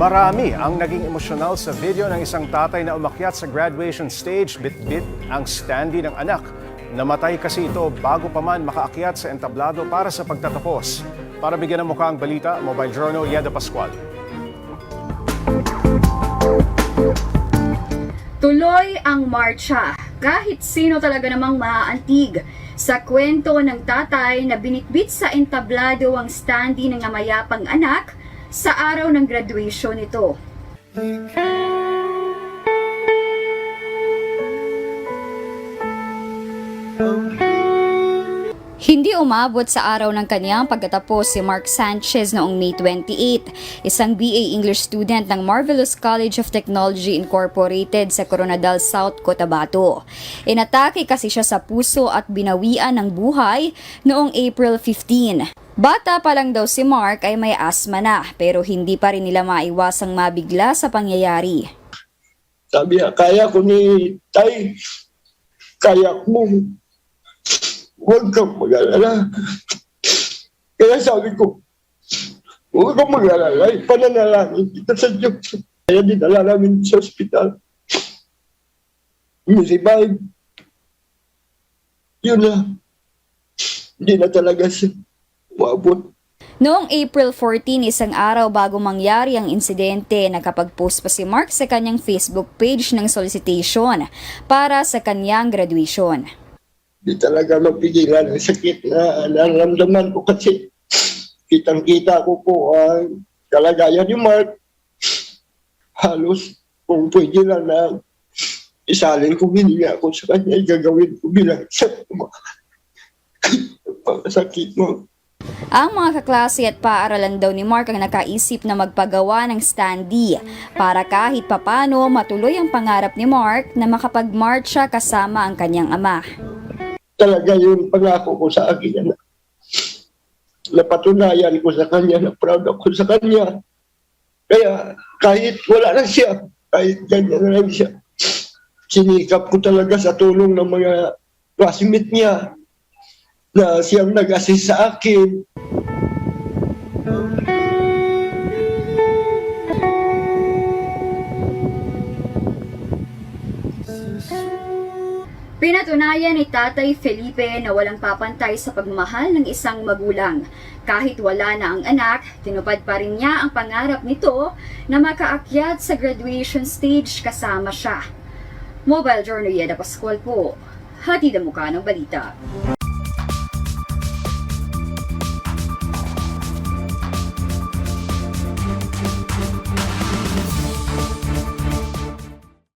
Marami ang naging emosyonal sa video ng isang tatay na umakyat sa graduation stage bit-bit ang standee ng anak. Namatay kasi ito bago pa man makaakyat sa entablado para sa pagtatapos. Para bigyan ng mukha ang balita, Mobile Journal, Yeda Pascual. Tuloy ang marcha. Kahit sino talaga namang maaantig sa kwento ng tatay na binitbit sa entablado ang standee ng namayapang anak sa araw ng graduation nito. Hindi umabot sa araw ng kanyang pagkatapos si Mark Sanchez noong May 28, isang BA English student ng Marvelous College of Technology Incorporated sa Coronadal South, Cotabato. Inatake kasi siya sa puso at binawian ng buhay noong April 15. Bata pa lang daw si Mark ay may asma na pero hindi pa rin nila maiwasang mabigla sa pangyayari. Sabi niya, kaya ko ni Tay, kaya mo. Huwag kang mag-alala. Kaya sabi ko, huwag kang mag-alala. Pananalangin kita sa Diyos. Kaya dinala namin sa ospital. Revive. Yun na. Hindi na talaga siya umabot. Noong April 14, isang araw bago mangyari ang insidente, nakapag-post pa si Mark sa kanyang Facebook page ng solicitation para sa kanyang graduation. Di talaga mapigilan ang sakit na nararamdaman ko kasi kitang-kita ko po ang kalagayan ni Mark. Halos kung pwede lang na isalin ko hininga ko sa kanya, gagawin ko bilang sa sakit mo. Ang mga kaklase at paaralan daw ni Mark ang nakaisip na magpagawa ng standee para kahit papano matuloy ang pangarap ni Mark na makapag-marcha kasama ang kanyang ama. Talaga yung pangako ko sa akin na napatunayan ko sa kanya na proud ako sa kanya. Kaya kahit wala na siya, kahit ganyan na siya, sinikap ko talaga sa tulong ng mga classmate niya na siyang nag-assist sa akin. Pinatunayan ni Tatay Felipe na walang papantay sa pagmamahal ng isang magulang. Kahit wala na ang anak, tinupad pa rin niya ang pangarap nito na makaakyat sa graduation stage kasama siya. Mobile Journal Yeda Pascual po. Hatid ang mukha ng balita.